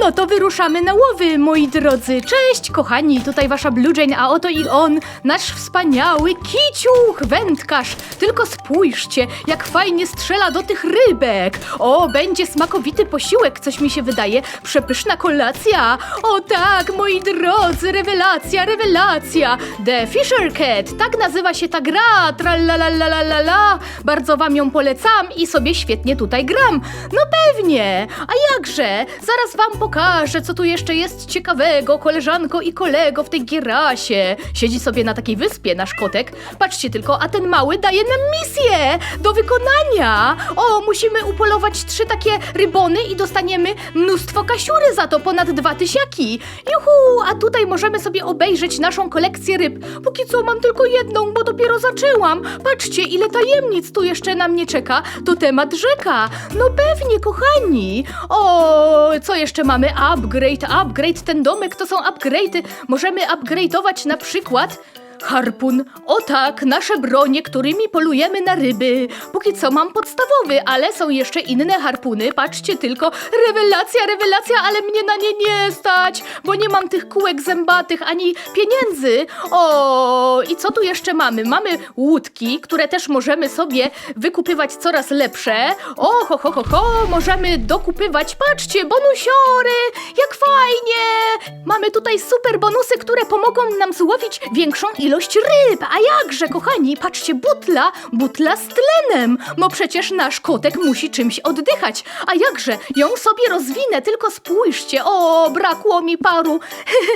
No to wyruszamy na łowy, moi drodzy. Cześć, kochani, tutaj wasza Blue a oto i on, nasz wspaniały kiciuch, wędkarz. Tylko spójrzcie, jak fajnie strzela do tych rybek. O, będzie smakowity posiłek, coś mi się wydaje. Przepyszna kolacja. O tak, moi drodzy, rewelacja, rewelacja. The Fisher Cat, tak nazywa się ta gra. Tralalalala. Bardzo wam ją polecam i sobie świetnie tutaj gram. No pewnie, a jakże? Zaraz wam pokażę, co tu jeszcze jest ciekawego, koleżanko i kolego w tej gierasie. Siedzi sobie na takiej wyspie nasz kotek. Patrzcie tylko, a ten mały daje nam misję do wykonania. O, musimy upolować trzy takie rybony i dostaniemy mnóstwo kasiury za to, ponad dwa tysiaki. Juhu, a tutaj możemy sobie obejrzeć naszą kolekcję ryb. Póki co mam tylko jedną, bo dopiero zaczęłam. Patrzcie, ile tajemnic tu jeszcze na mnie czeka. To temat rzeka. No pewnie, kochani. O, co jeszcze mamy? Upgrade, upgrade. Ten domek to są upgrade'y. Możemy upgrade'ować na przykład harpun. O tak, nasze bronie, którymi polujemy na ryby. Póki co mam podstawowy, ale są jeszcze inne harpuny. Patrzcie tylko. Rewelacja, rewelacja, ale mnie na nie nie stać, bo nie mam tych kółek zębatych ani pieniędzy. O, i co tu jeszcze mamy? Mamy łódki, które też możemy sobie wykupywać coraz lepsze. O, ho, ho, ho, ho, możemy dokupywać. Patrzcie, bonusiory, jak fajnie. Mamy tutaj super bonusy, które pomogą nam złowić większą ilość ryb. A jakże, kochani, patrzcie, butla, butla z tlenem. No przecież nasz kotek musi czymś oddychać. A jakże, ją sobie rozwinę, tylko spójrzcie. O, brakło mi paru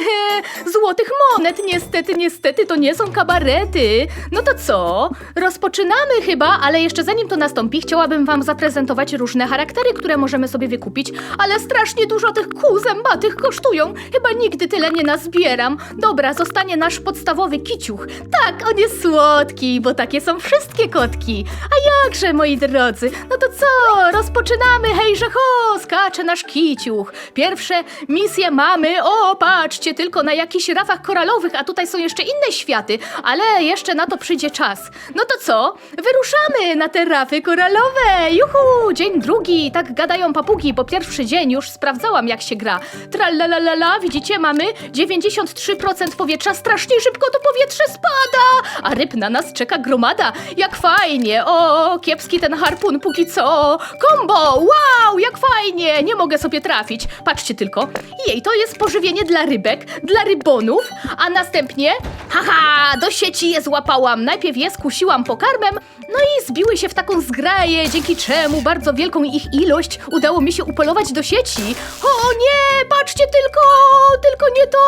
złotych monet. Niestety, niestety, to nie są kabarety. No to co? Rozpoczynamy chyba, ale jeszcze zanim to nastąpi, chciałabym wam zaprezentować różne charaktery, które możemy sobie wykupić, ale strasznie dużo tych kół zębatych kosztują. Chyba nigdy tyle nie nazbieram. Dobra, zostanie nasz podstawowy Tak, on jest słodki, bo takie są wszystkie kotki. A jakże, moi drodzy? No to co? Rozpoczynamy, hejże ho! Skacze nasz kiciuch. Pierwsze misje mamy. O, patrzcie tylko na jakichś rafach koralowych, a tutaj są jeszcze inne światy, ale jeszcze na to przyjdzie czas. No to co? Wyruszamy na te rafy koralowe. Juhu! Dzień drugi. Tak gadają papugi, bo pierwszy dzień już sprawdzałam, jak się gra. Tralalala, widzicie, mamy 93% powietrza. Strasznie szybko to powietrze spada, a ryb na nas czeka gromada. Jak fajnie. O, kiepski ten harpun póki co. Kombo! Wow, jak fajnie! Nie mogę sobie trafić. Patrzcie tylko. Jej, to jest pożywienie dla rybek, dla rybonów, a następnie, haha, do sieci je złapałam. Najpierw je skusiłam pokarmem, no i zbiły się w taką zgraję, dzięki czemu bardzo wielką ich ilość udało mi się upolować do sieci. O nie, patrzcie tylko, tylko nie to,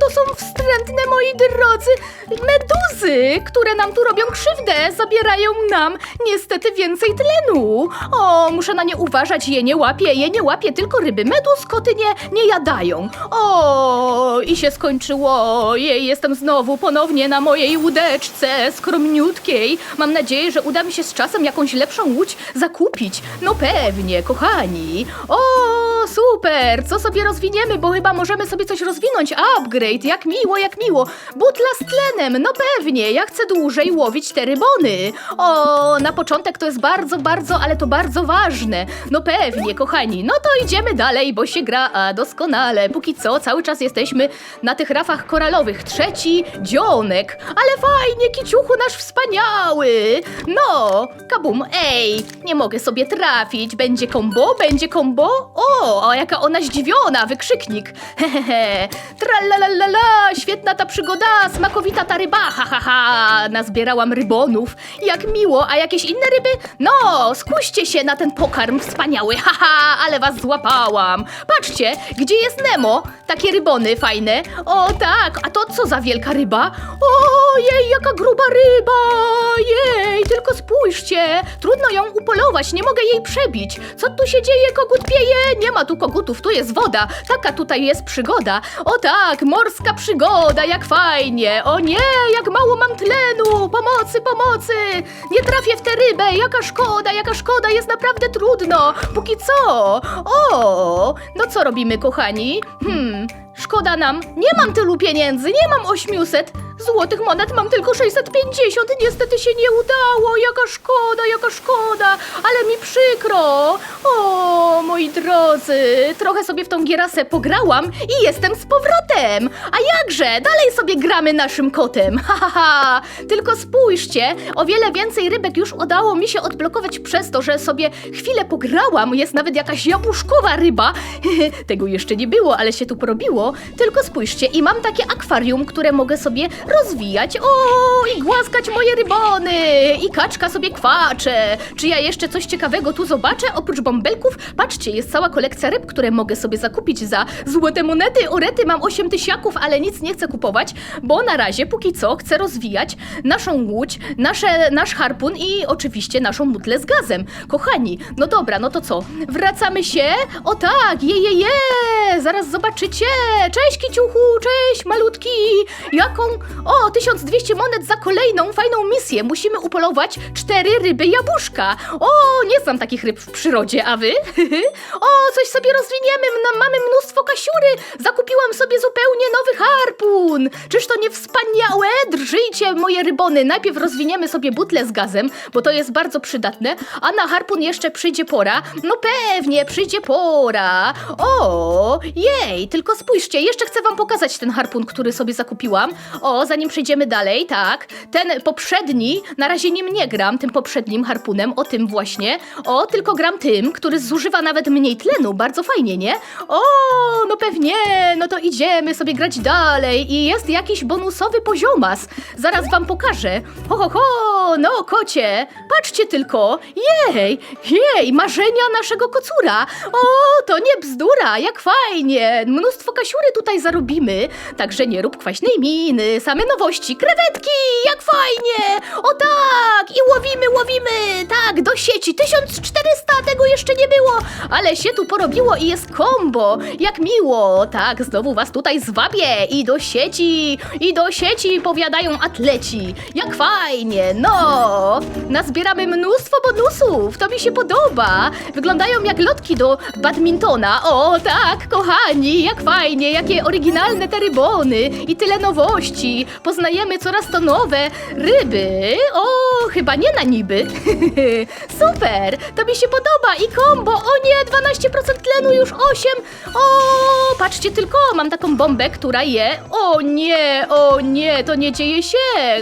to są wstrętne, moi drodzy, meduzy, które nam tu robią krzywdę, zabierają nam niestety więcej tlenu. O, muszę na nie uważać, je nie łapię, je nie łapię, tylko ryby meduz, koty nie, nie jadają. O, i się skończyło, jej, jestem znowu ponownie na mojej łódeczce skromniutkiej. Mam nadzieję, że uda mi się z czasem jakąś lepszą łódź zakupić. No pewnie, kochani. O, super, co sobie rozwiniemy, bo chyba możemy sobie coś rozwinąć. Upgrade, jak miło, jak miło. Butla z tlenem, no pewnie, ja chcę dłużej łowić te rybony. O, na początek to jest bardzo, bardzo, ale to bardzo ważne. No pewnie, kochani, no to idziemy dalej, bo się gra a, doskonale. Póki co, cały czas jesteśmy na tych rafach koralowych. Trzeci, dzionek. Ale fajnie, kiciuchu nasz wspaniały. No, kabum, ej, nie mogę sobie trafić. Będzie kombo, będzie kombo. O, a jaka ona zdziwiona, wykrzyknik. Hehehe. Tralalala, świetna ta przygoda, smakowita ta ryba, ha, ha, ha. Nazbierałam rybonów. Jak miło, a jakieś inne ryby? No, skuście się na ten pokarm wspaniały, haha, ale was złapałam. Patrzcie, gdzie jest Nemo? Takie rybony fajne. O tak, a to co za wielka ryba? Ojej, jaka gruba ryba! Jej, tylko spójrzcie! Trudno ją upolować, nie mogę jej przebić. Co tu się dzieje, kogut pieje? Nie ma tu kogutów, tu jest woda. Taka tutaj jest przygoda. O tak, morska przygoda, jak fajnie. O nie, jak mało mam tlenu. Pomocy, pomocy. Nie trafię w tę rybę, jaka szkoda, jaka szkoda, jest naprawdę trudno. Póki co. O, no co robimy, kochani? Hmm, szkoda nam. Nie mam tylu pieniędzy, nie mam 800. złotych monet mam tylko 650. Niestety się nie udało. Jaka szkoda, jaka szkoda, ale mi przykro. O, moi drodzy, trochę sobie w tą gierasę pograłam i jestem z powrotem. A jakże, dalej sobie gramy naszym kotem. Ha, ha, ha. Tylko spójrzcie, o wiele więcej rybek już udało mi się odblokować przez to, że sobie chwilę pograłam. Jest nawet jakaś jabłuszkowa ryba. Tego jeszcze nie było, ale się tu porobiło. Tylko spójrzcie, i mam takie akwarium, które mogę sobie rozwijać. O, i głaskać moje rybony. I kaczka sobie kwacze. Czy ja jeszcze coś ciekawego tu zobaczę? Oprócz bąbelków, patrzcie, jest cała kolekcja ryb, które mogę sobie zakupić za złote monety. Orety mam 8 tysiaków, ale nic nie chcę kupować, bo na razie, póki co, chcę rozwijać naszą łódź, nasze, nasz harpun i oczywiście naszą butlę z gazem. Kochani, no dobra, no to co? Wracamy się? O tak, je, je, je! Zaraz zobaczycie! Cześć, kiciuchu, cześć, malutki! Jaką? O, 1200 monet za kolejną fajną misję. Musimy upolować cztery ryby jabłuszka. O, nie znam takich ryb w przyrodzie, a wy? o, coś sobie rozwiniemy, no, mamy mnóstwo kasiury. Zakupiłam sobie zupełnie nowy harpun. Czyż to nie wspaniałe? Drżyjcie, moje rybony. Najpierw rozwiniemy sobie butlę z gazem, bo to jest bardzo przydatne, a na harpun jeszcze przyjdzie pora. No pewnie, przyjdzie pora. O, jej, tylko spójrzcie, jeszcze chcę wam pokazać ten harpun, który sobie zakupiłam. O, zanim przejdziemy dalej, tak. Ten poprzedni, na razie nim nie gram, tym poprzednim harpunem, o tym właśnie. O, tylko gram tym, który zużywa nawet mniej tlenu, bardzo fajnie, nie? O, no pewnie, no to idziemy sobie grać dalej i jest jakiś bonusowy poziomas. Zaraz wam pokażę. Ho, ho, ho, no kocie, patrzcie tylko. Jej, jej, marzenia naszego kocura. O, to nie bzdura, jak fajnie. Mnóstwo kasiury tutaj zarobimy. Także nie rób kwaśnej miny, same nowości, krewetki, jak fajnie. O tak, i łowimy, łowimy. Tak, do sieci, 1400, tego jeszcze nie było. Ale się tu porobiło i jest kombo. Jak miło. Tak, znowu was tutaj zwabię. I do sieci, i do sieci powiadają atleci. Jak fajnie, no. Nazbieramy mnóstwo bonusów. To mi się podoba. Wyglądają jak lotki do badmintona. O, tak, kochani, jak fajnie, jakie oryginalne te rybony i tyle nowości. Poznajemy coraz to nowe ryby. O, chyba nie na niby. Super, to mi się podoba i kombo. O nie, 12% tlenu już 8. O, patrzcie tylko, mam taką bombę, która je. O nie, o nie, to nie dzieje się,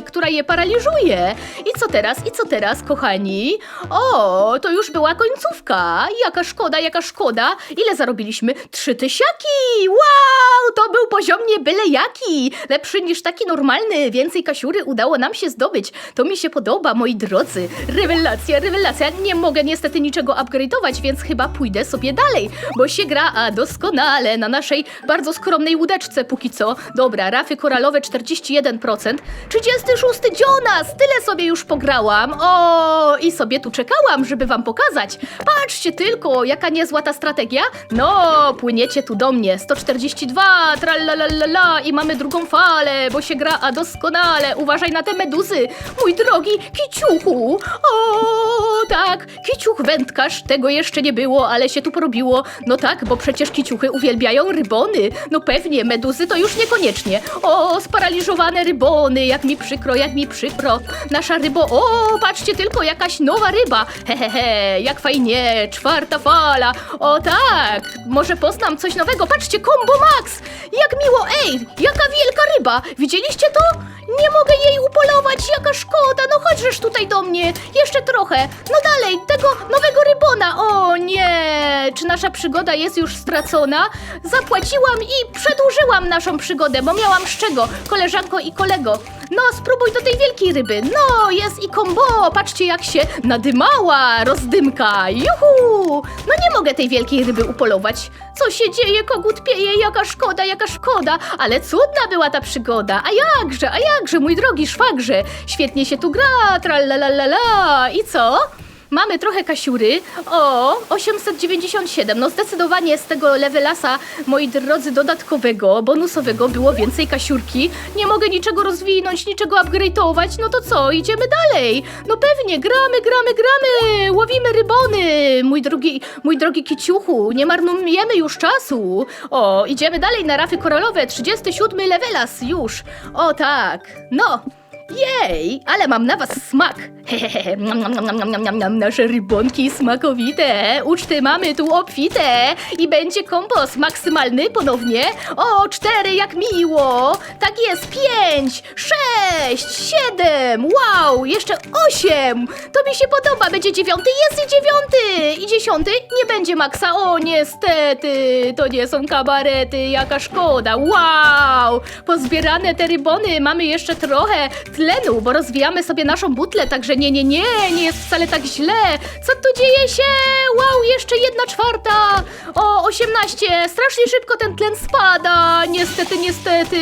która je paraliżuje. I co teraz? I co teraz, kochani? O, to już była końcówka. Jaka szkoda, jaka szkoda. Ile zarobiliśmy? Trzy tysiaki! Wow, to był poziom nie byle jaki. Lepszy niż taki normalny. Więcej kasiury udało nam się zdobyć. To mi się podoba, moi drodzy. Rewelacja, rewelacja. Nie mogę niestety niczego upgrade'ować, więc chyba pójdę sobie dalej, bo się gra a doskonale na naszej bardzo skromnej łódeczce póki co. Dobra, rafy koralowe 41%. 36 Jonas! Tyle sobie już pograłam. O, i sobie tu czekałam, żeby wam pokazać. Patrzcie tylko, jaka niezła ta strategia. No, płyniecie tu do mnie. 142, tralalala i mamy drugą falę, bo się gra a doskonale. Uważaj na te meduzy, mój drogi kiciuchu. O, tak, kiciuch wędkarz, tego jeszcze nie było, ale się tu porobiło. No tak, bo przecież kiciuchy uwielbiają rybony. No pewnie, meduzy to już niekoniecznie. O, sparaliżowane rybony, jak mi przykro, jak mi przykro. Nasza rybo, o, patrzcie tylko, jakaś nowa ryba. Hehehe, he, he, jak fajnie, czwarta fala. O tak, może poznam coś nowego. Patrzcie, Combo Max, jak miło, ej, jaka wielka ryba. Widzieliście to? Nie mogę jej upolować, jaka szkoda. No chodźżesz tutaj do mnie, jeszcze trochę. No dalej, tego nowego O nie, czy nasza przygoda jest już stracona? Zapłaciłam i przedłużyłam naszą przygodę, bo miałam z czego, koleżanko i kolego. No, spróbuj do tej wielkiej ryby. No, jest i kombo. Patrzcie, jak się nadymała rozdymka. Juhu! No nie mogę tej wielkiej ryby upolować. Co się dzieje? Kogut pieje, jaka szkoda, jaka szkoda. Ale cudna była ta przygoda. A jakże, a jakże, mój drogi szwagrze. Świetnie się tu gra, tralalala. I co? Mamy trochę kasiury. O, 897. No zdecydowanie z tego levelasa, moi drodzy, dodatkowego, bonusowego było więcej kasiurki. Nie mogę niczego rozwinąć, niczego upgrade'ować. No to co, idziemy dalej. No pewnie, gramy, gramy, gramy. Łowimy rybony. Mój drogi, mój drogi kiciuchu, nie marnujemy już czasu. O, idziemy dalej na rafy koralowe. 37 levelas już. O tak. No. Jej, ale mam na was smak. Nasze rybonki smakowite. Uczty mamy tu obfite i będzie kompos maksymalny ponownie. O, cztery, jak miło. Tak jest, pięć, sześć, siedem, wow, jeszcze osiem. To mi się podoba, będzie dziewiąty, jest i dziewiąty. I dziesiąty nie będzie maksa. O, niestety, to nie są kabarety, jaka szkoda. Wow, pozbierane te rybony, mamy jeszcze trochę tlenu, bo rozwijamy sobie naszą butlę, także nie, nie, nie, nie jest wcale tak źle. Co tu dzieje się? Wow, jeszcze jedna czwarta. O, 18. Strasznie szybko ten tlen spada. Niestety, niestety.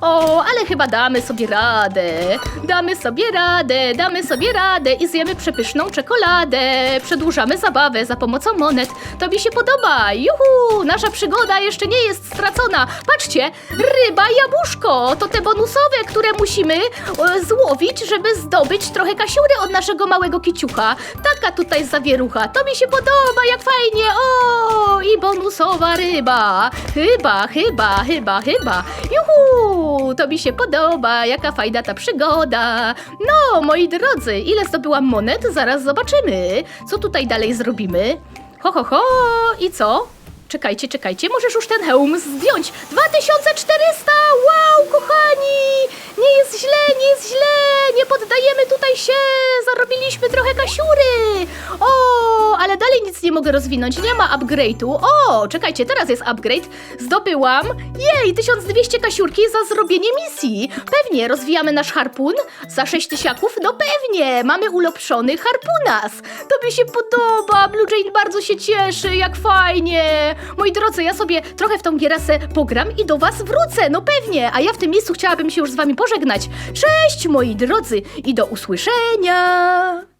O, ale chyba damy sobie radę. Damy sobie radę, damy sobie radę i zjemy przepyszną czekoladę. Przedłużamy zabawę za pomocą monet. To mi się podoba. Juhu, nasza przygoda jeszcze nie jest stracona. Patrzcie, ryba jabłuszko. To te bonusowe, które musimy e, złowić, żeby zdobyć trochę od naszego małego kiciucha. Taka tutaj zawierucha. To mi się podoba, jak fajnie. O, i bonusowa ryba. Chyba, chyba, chyba, chyba. Juhu, to mi się podoba. Jaka fajna ta przygoda. No, moi drodzy, ile zdobyłam monet? Zaraz zobaczymy. Co tutaj dalej zrobimy? Ho, ho, ho. I co? Czekajcie, czekajcie, możesz już ten hełm zdjąć. 2400! Wow, kochani! Nie jest źle, nie jest źle! Nie poddajemy tutaj się! Zarobiliśmy trochę kasiury! O, ale dalej nic nie mogę rozwinąć, nie ma upgrade'u. O, czekajcie, teraz jest upgrade. Zdobyłam, jej, 1200 kasiurki za zrobienie misji. Pewnie, rozwijamy nasz harpun za 6 tysiaków? No pewnie, mamy ulepszony harpunas. To mi się podoba, Blue Jane bardzo się cieszy, jak fajnie. Moi drodzy, ja sobie trochę w tą gierasę pogram i do was wrócę, no pewnie. A ja w tym miejscu chciałabym się już z wami pożegnać. Cześć, moi drodzy, i do usłyszenia.